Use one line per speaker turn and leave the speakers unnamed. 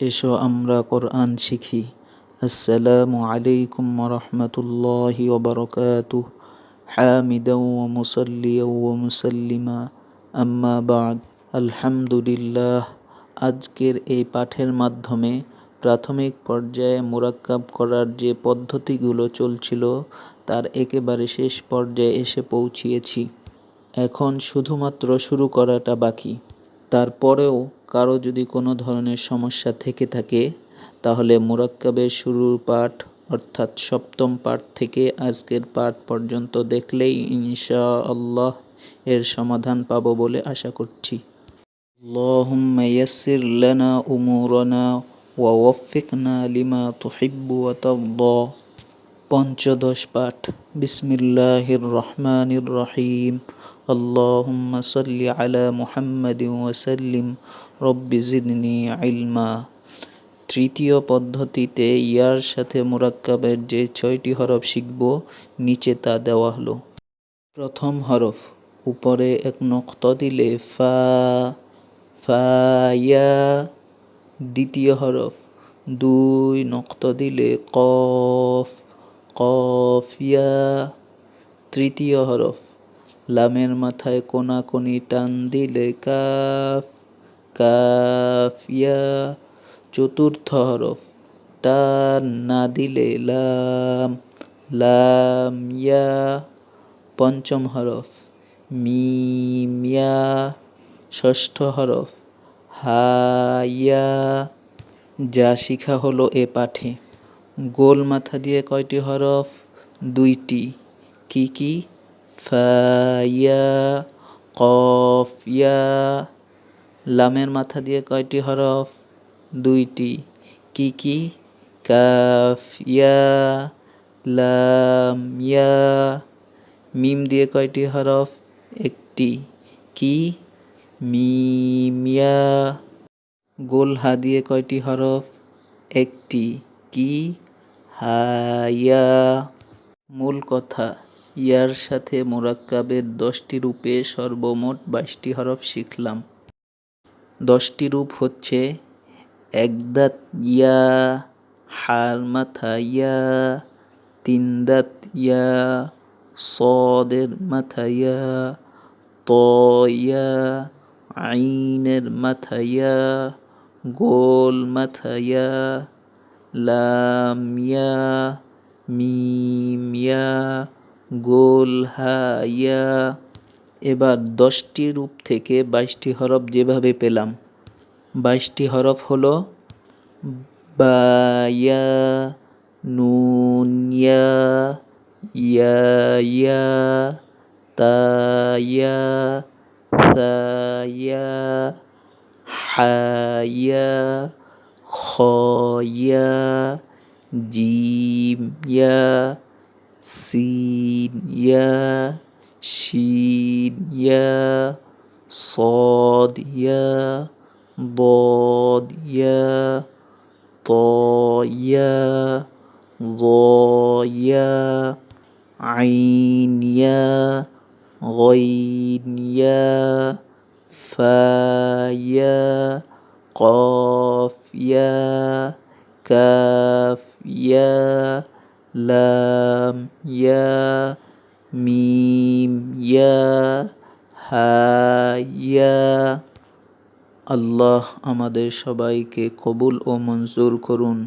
এসো আমরা কোরআন শিখি। আসসালামু আলাইকুম রহমতুল্লাহ ওবরকাত হামিদা ও মুসল্লিয়া ও মুসল্লিমা। আম্মা বাদ। আলহামদুলিল্লাহ। আজকের এই পাঠের মাধ্যমে প্রাথমিক পর্যায়ে মোরাক্কাব করার যে পদ্ধতিগুলো চলছিল, তার একেবারে শেষ পর্যায়ে এসে পৌঁছিয়েছি। এখন শুধুমাত্র শুরু করাটা বাকি। তারপরেও কারো যদি কোনো ধরনের সমস্যা থেকে থাকে তাহলে মোরাক্কাবের শুরুর পাঠ অর্থাৎ সপ্তম পাঠ থেকে আজকের পাঠ পর্যন্ত দেখলেই ইনশা আল্লাহ এর সমাধান পাব বলে আশা করছি اللهم يسر لنا أمورنا ووفقنا لما تحب وترضى পঞ্চদশ পাঠ বিসমিল্লাহির রহমানির রহিম আল্লাহুম্মা সাল্লি আলা মুহাম্মাদিন ওয়াসাল্লিম রব্বি জিদনি ইলমা। তৃতীয় পদ্ধতিতে ইয়ার সাথে মুরাক্কাবের যে ছয়টি হরফ শিখব, নিচে তা দেওয়া হলো। প্রথম হরফ, উপরে এক নক্ত দিলে ফা ফায়া দ্বিতীয় হরফ, দুই নক্ত দিলে কফ। কফিয়া, তৃতীয় হরফ। লামের মাথায় কোনাকুনি টান দিলে কাফ, কাফিয়া। চতুর্থ হরফ। টান না দিলে লাম লাম ইয়া। পঞ্চম হরফ। মিমিয়া ষষ্ঠ হরফ। হাইয়া যা শিখা হলো এ পাঠে। গোল মাথা দিয়ে কয়টি হরফ? দুইটি। কি কি? ফাইয়া কফিয়া লামের মাথা দিয়ে কয়টি হরফ? দুইটি। কি কি? কাফিয়া লামিয়া মিম দিয়ে কয়টি হরফ? একটি। কি? মিমিয়া গোল হা দিয়ে কয়টি হরফ? একটি। কি? হাইয়া মূল কথা, ইয়ার সাথে মোরাক্কাবের দশটি রূপে সর্বমোট বাইশটি হরফ শিখলাম। দশটি রূপ হচ্ছে একদাত ইয়া হার ইয়া তিন দাঁত ইয়া, সদের মাথা ইয়া, ত আইনের মাথা ইয়া, গোল মাথা ইয়া লাম ইয়া, মিম ইয়া হা ইয়া। এবার দশটি রূপ থেকে বাইশটি হরফ যেভাবে পেলাম। বাইশটি হরফ হলো বায়া নুন ইয়া ইয়া ইয়া হাইয়া حايا خايا جيم يا سين يا شين يا صاد يا ضاد يا طا يا ضا يا عين يا غين يا فا يا قاف يا كاف يا লাম ইয়া মিম ইয়া হাইয়া আল্লাহ আমাদের সবাইকে কবুল ও মঞ্জুর করুন